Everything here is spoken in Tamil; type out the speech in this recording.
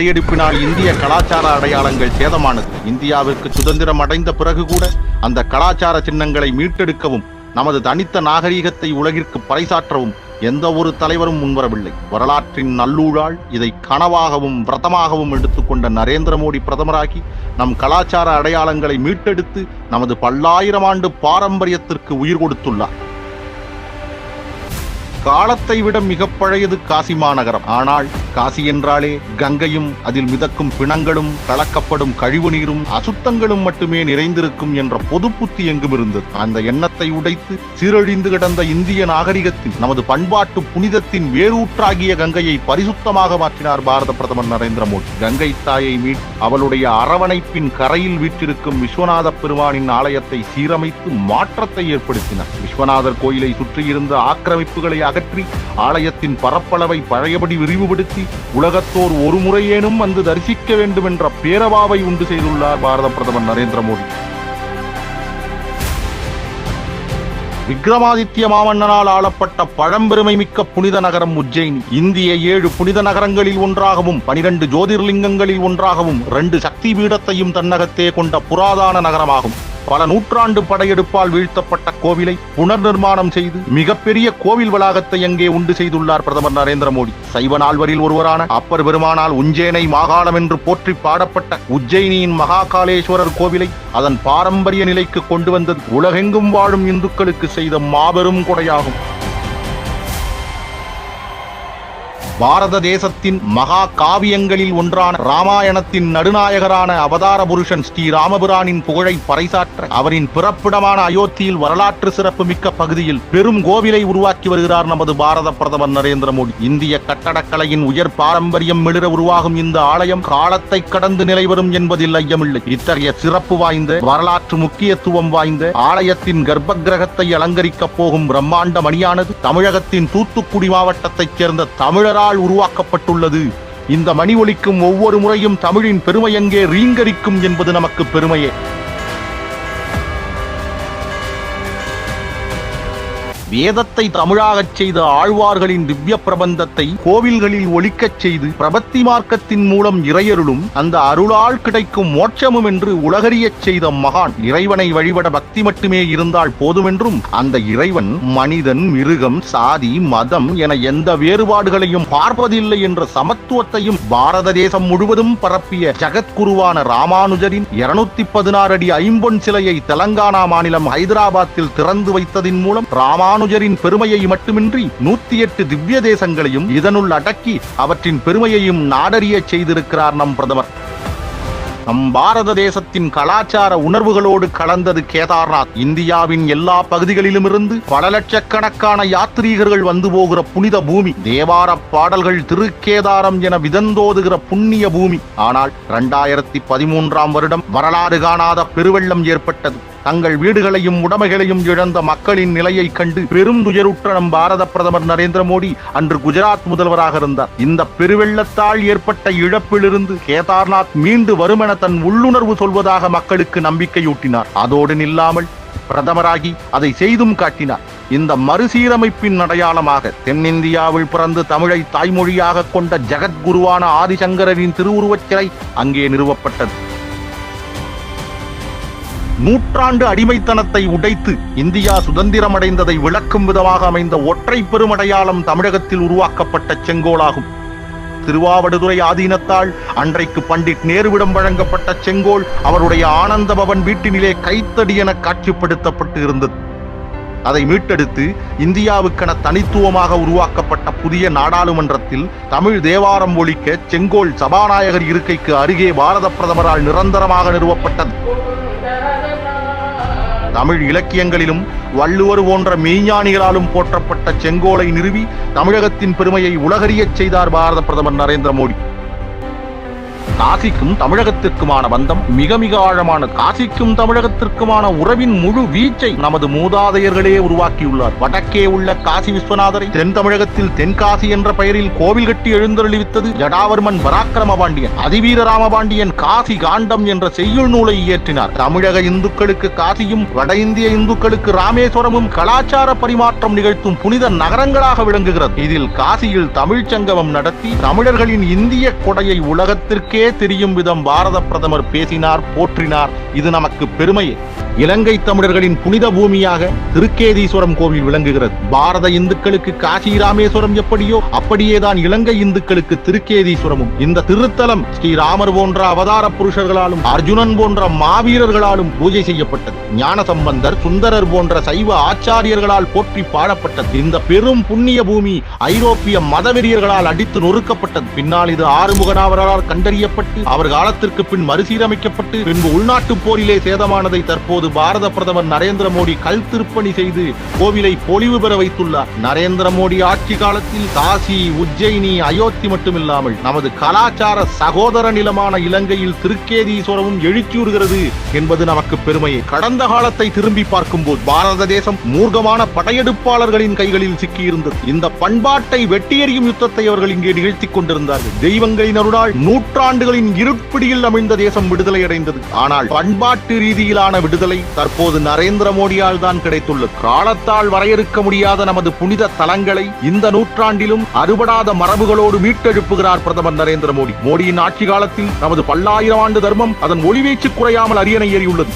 படையெடுப்பினால் இந்திய கலாச்சார அடையாளங்கள் சேதமானது. இந்தியாவிற்கு சுதந்திரம் அடைந்த பிறகு கூட அந்த கலாச்சார சின்னங்களை மீட்டெடுக்கவும் நமது தனித்த நாகரீகத்தை உலகிற்கு பறைசாற்றவும் எந்த ஒரு தலைவரும் முன்வரவில்லை. வரலாற்றின் நல்லூழால் இதை கனவாகவும் விரதமாகவும் எடுத்துக்கொண்ட நரேந்திர மோடி பிரதமராகி நம் கலாச்சார அடையாளங்களை மீட்டெடுத்து நமது பல்லாயிரம் ஆண்டு பாரம்பரியத்திற்கு உயிர் கொடுத்துள்ளார். காலத்தை விட மிக பழையது காசி மாநகரம். ஆனால் காசி என்றாலே கங்கையும் அதில் மிதக்கும் பிணங்களும் கலக்கப்படும் கழிவு நீரும் அசுத்தங்களும் மட்டுமே நிறைந்திருக்கும் என்ற பொது புத்தி எங்கும் இருந்தது. அந்த எண்ணத்தை உடைத்து சீரழிந்து கிடந்த இந்திய நாகரிகத்தின் நமது பண்பாட்டு புனிதத்தின் வேரூற்றாகிய கங்கையை பரிசுத்தமாக மாற்றினார் பாரத பிரதமர் நரேந்திர மோடி. கங்கை தாயை மீட் அவளுடைய அரவணைப்பின் கரையில் வீற்றிருக்கும் விஸ்வநாத பெருமானின் ஆலயத்தை சீரமைத்து மாற்றத்தை ஏற்படுத்தினார். விஸ்வநாதர் கோயிலை சுற்றியிருந்த ஆக்கிரமிப்புகளை அகற்றி ஆலயத்தின் பரப்பளவை பழையபடி விரிவுபடுத்தி உலகத்தோர் ஒரு முறையேனும் வந்து தரிசிக்க வேண்டும் என்ற பேரவாவை உண்டு செய்துள்ளார் பாரத பிரதமர் நரேந்திர மோடி. விக்ரமாதித்ய மாமன்னனால் ஆளப்பட்ட பழம்பெருமை மிக்க புனித நகரம் உஜ்ஜயினி. இந்திய ஏழு புனித நகரங்களில் ஒன்றாகவும் பனிரெண்டு ஜோதிர்லிங்கங்களில் ஒன்றாகவும் ரெண்டு சக்தி பீடத்தையும் தன்னகத்தே கொண்ட புராதான நகரமாகும். பல நூற்றாண்டு படையெடுப்பால் வீழ்த்தப்பட்ட கோவிலை புனர் நிர்மாணம் செய்து மிகப்பெரிய கோவில் வளாகத்தை அங்கே உண்டு செய்துள்ளார் பிரதமர் நரேந்திர மோடி. சைவ நால்வரில் ஒருவரான அப்பர் பெருமானால் உஞ்சேனை மாகாணம் என்று போற்றி பாடப்பட்ட உஜ்ஜயினியின் மகாகாலேஸ்வரர் கோவிலை அதன் பாரம்பரிய நிலைக்கு கொண்டு வந்தது உலகெங்கும் வாழும் இந்துக்களுக்கு செய்த மாபெரும் கொடையாகும். பாரத தேசத்தின் மகா காவியங்களில் ஒன்றான ராமாயணத்தின் நடுநாயகரான அவதார புருஷன் ஸ்ரீ ராமபிரானின் புகழை பறைசாற்ற அவரின் பிறப்பிடமான அயோத்தியில் வரலாற்று சிறப்பு மிக்க பகுதியில் பெரும் கோவிலை உருவாக்கி வருகிறார் நமது பாரத பிரதமர் நரேந்திர மோடி. இந்திய கட்டடக்கலையின் உயர் பாரம்பரியம் மிளிர உருவாகும் இந்த ஆலயம் காலத்தை கடந்து நிலைவரும் என்பதில் ஐயமில்லை. இத்தகைய சிறப்பு வாய்ந்த வரலாற்று முக்கியத்துவம் வாய்ந்த ஆலயத்தின் கர்ப்ப கிரகத்தை அலங்கரிக்கப் போகும் பிரம்மாண்ட மணியானது தமிழகத்தின் தூத்துக்குடி மாவட்டத்தைச் சேர்ந்த தமிழரால் உருவாக்கப்பட்டுள்ளது. இந்த மணி ஒலிக்கும் ஒவ்வொரு முறையும் தமிழின் பெருமை எங்கே ரீங்கரிக்கும் என்பது நமக்கு பெருமையே. வேதத்தை தமிழாகச் செய்த ஆழ்வார்களின் திவ்ய பிரபந்தத்தை கோவில்களில் ஒழிக்கச் செய்து பிரபத்தி மார்க்கத்தின் மூலம் இறையருளும் அந்த அருளால் கிடைக்கும் மோட்சமும் என்று உலகறியச் செய்த மகான் இறைவனை வழிபட பக்தி மட்டுமே இருந்தால் போதுமென்றும் அந்த இறைவன் மனிதன் மிருகம் சாதி மதம் என எந்த வேறுபாடுகளையும் பார்ப்பதில்லை என்ற சமத்துவத்தையும் பாரத தேசம் முழுவதும் பரப்பிய ஜகத்குருவான ராமானுஜரின் இருநூத்தி பதினாறு அடி ஐம்பொன் சிலையை தெலங்கானா மாநிலம் ஹைதராபாத்தில் திறந்து வைத்ததின் மூலம் ராமானு ராமானுஜரின் பெருமையை மட்டுமின்றி நூத்தி எட்டு திவ்ய தேசங்களையும் இதனுள் அடக்கி அவற்றின் பெருமையையும் நாடறிய செய்திருக்கிறார் நம் பிரதமர். நம் பாரத தேசத்தின் கலாச்சார உணர்வுகளோடு கலந்தது கேதார்நாத். இந்தியாவின் எல்லா பகுதிகளிலும் இருந்து பல லட்சக்கணக்கான யாத்ரீகர்கள் வந்து போகிற புனித பூமி தேவார பாடல்கள் திருக்கேதாரம் என விதந்தோதுகிற புண்ணிய பூமி. ஆனால் இரண்டாயிரத்தி பதிமூன்றாம் வருடம் வரலாறு காணாத பெருவெள்ளம் ஏற்பட்டது. தங்கள் வீடுகளையும் உடைமைகளையும் இழந்த மக்களின் நிலையை கண்டு பெரும் துயருற்ற நம் பாரத பிரதமர் நரேந்திர மோடி அன்று குஜராத் முதல்வராக இருந்தார். இந்த பெருவெள்ளத்தால் ஏற்பட்ட இழப்பிலிருந்து கேதார்நாத் மீண்டு வருமென தன் உள்ளுணர்வு சொல்வதாக மக்களுக்கு நம்பிக்கையூட்டினார். அதோடு நில்லாமல் பிரதமராகி அதை செய்தும் காட்டினார். இந்த மறுசீரமைப்பின் அடையாளமாக தென்னிந்தியாவில் பிறந்து தமிழை தாய்மொழியாக கொண்ட ஜெகத்குருவான ஆதிசங்கரின் திருவுருவச் சிலை அங்கே நிறுவப்பட்டது. நூற்றாண்டு அடிமைத்தனத்தை உடைத்து இந்தியா சுதந்திரம் அடைந்ததை விளக்கும் விதமாக அமைந்த ஒற்றை பெருமடையாளம் தமிழகத்தில் உருவாக்கப்பட்ட செங்கோலாகும். திருவாவடுதுறை ஆதீனத்தால் அன்றைக்கு பண்டிட் நேருவிடம் வழங்கப்பட்ட செங்கோல் அவருடைய ஆனந்த பவன் வீட்டினிலே கைத்தடி என காட்சிப்படுத்தப்பட்டு இருந்தது. அதை மீட்டெடுத்து இந்தியாவுக்கென தனித்துவமாக உருவாக்கப்பட்ட புதிய நாடாளுமன்றத்தில் தமிழ் தேவாரம் ஒழிக்க செங்கோல் சபாநாயகர் இருக்கைக்கு அருகே பாரத பிரதமரால் நிரந்தரமாக நிறுவப்பட்டது. தமிழ் இலக்கியங்களிலும் வள்ளுவர் போன்ற மெய்ஞானிகளாலும் போற்றப்பட்ட செங்கோலை நிறுவி தமிழகத்தின் பெருமையை உலகறியச் செய்தார் பாரத பிரதமர் நரேந்திர மோடி. காசிக்கும் தமிழகத்திற்குமான பந்தம் மிக மிக ஆழமான காசிக்கும் தமிழகத்திற்குமான உறவின் முழு வீச்சை நமது மூதாதையர்களே உருவாக்கியுள்ளார். வடக்கே உள்ள காசி விஸ்வநாதரை தென் தமிழகத்தில் தென்காசி என்ற பெயரில் கோவில் கட்டி எழுந்தருளிவித்தது ஜடாவர்மன் பராக்கிரம பாண்டியன் அதிவீர ராமபாண்டியன் காசி காண்டம் என்ற செய்யுள் நூலை இயற்றினார். தமிழக இந்துக்களுக்கு காசியும் வட இந்திய இந்துக்களுக்கு ராமேஸ்வரமும் கலாச்சார பரிமாற்றம் நிகழ்த்தும் புனித நகரங்களாக விளங்குகிறது. இதில் காசியில் தமிழ்ச் சங்கமம் நடத்தி தமிழர்களின் இந்திய கொடையை உலகத்திற்கே தெரியும் விதம் பாரத பிரதமர் பேசினார் போற்றினார். இது நமக்கு பெருமையே. இலங்கை தமிழர்களின் புனித பூமியாக திருக்கேதீஸ்வரம் கோவில் விளங்குகிறது. பாரத இந்துக்களுக்கு காசி ராமேஸ்வரம் எப்படியோ அப்படியேதான் இலங்கை இந்துக்களுக்கு திருக்கேதீஸ்வரமும். இந்த திருத்தலம் ஸ்ரீராமர் போன்ற அவதார புருஷர்களாலும் அர்ஜுனன் போன்ற மாவீரர்களாலும் பூஜை செய்யப்பட்டது. ஞான சம்பந்தர் சுந்தரர் போன்ற சைவ ஆச்சாரியர்களால் போற்றி பாடப்பட்டது. இந்த பெரும் புண்ணிய பூமி ஐரோப்பிய மதவெறியர்களால் அடித்து நொறுக்கப்பட்டது. பின்னால் இது ஆறுமுகனாவரால் கண்டறியப்பட்டு அவர் காலத்திற்கு பின் மறுசீரமைக்கப்பட்டு பின்பு உள்நாட்டு போரிலே சேதமானதை தற்போது பாரத பிரதமர் நரேந்திர மோடி கல் திருப்பணி செய்து கோவிலை பொலிவு பெற வைத்துள்ளார். நரேந்திர மோடி ஆட்சி காலத்தில் காசி உஜ்ஜயினி அயோத்தி மட்டுமில்லாமல் நமது கலாச்சார சகோதர நிலமான இலங்கையில் திருக்கேதீஸ்வரமும் எழுச்சியுறுகிறது என்பது நமக்கு பெருமையே. கடந்த காலத்தை திரும்பி பார்க்கும்போது பாரத தேசம் மூர்க்கமான படையெடுப்பாளர்களின் கைகளில் சிக்கியிருந்தது. இந்த பண்பாட்டை வெட்டியெறியும் யுத்தத்தை அவர்கள் இங்கே நிகழ்த்திக் கொண்டிருந்தார்கள். தெய்வங்களின் அருளால் நூற்றாண்டுகளின் இருட்பிடியில் அமிழ்ந்த தேசம் விடுதலை அடைந்தது. ஆனால் பண்பாட்டு ரீதியிலான விடுதலை விடுதலை தற்போது நரேந்திர மோடியால் தான் கிடைத்துள்ளது காலத்தால் வரையறுக்க முடியாத நமது புனித தலங்களை இந்த நூற்றாண்டிலும் அறுபடாத மரபுகளோடு மீட்டெழுப்புகிறார் பிரதமர் நரேந்திர மோடி. மோடியின் ஆட்சி காலத்தில் நமது பல்லாயிரம் ஆண்டு தர்மம் அதன் ஒளிவீச்சு குறையாமல் அரியணை ஏறியுள்ளது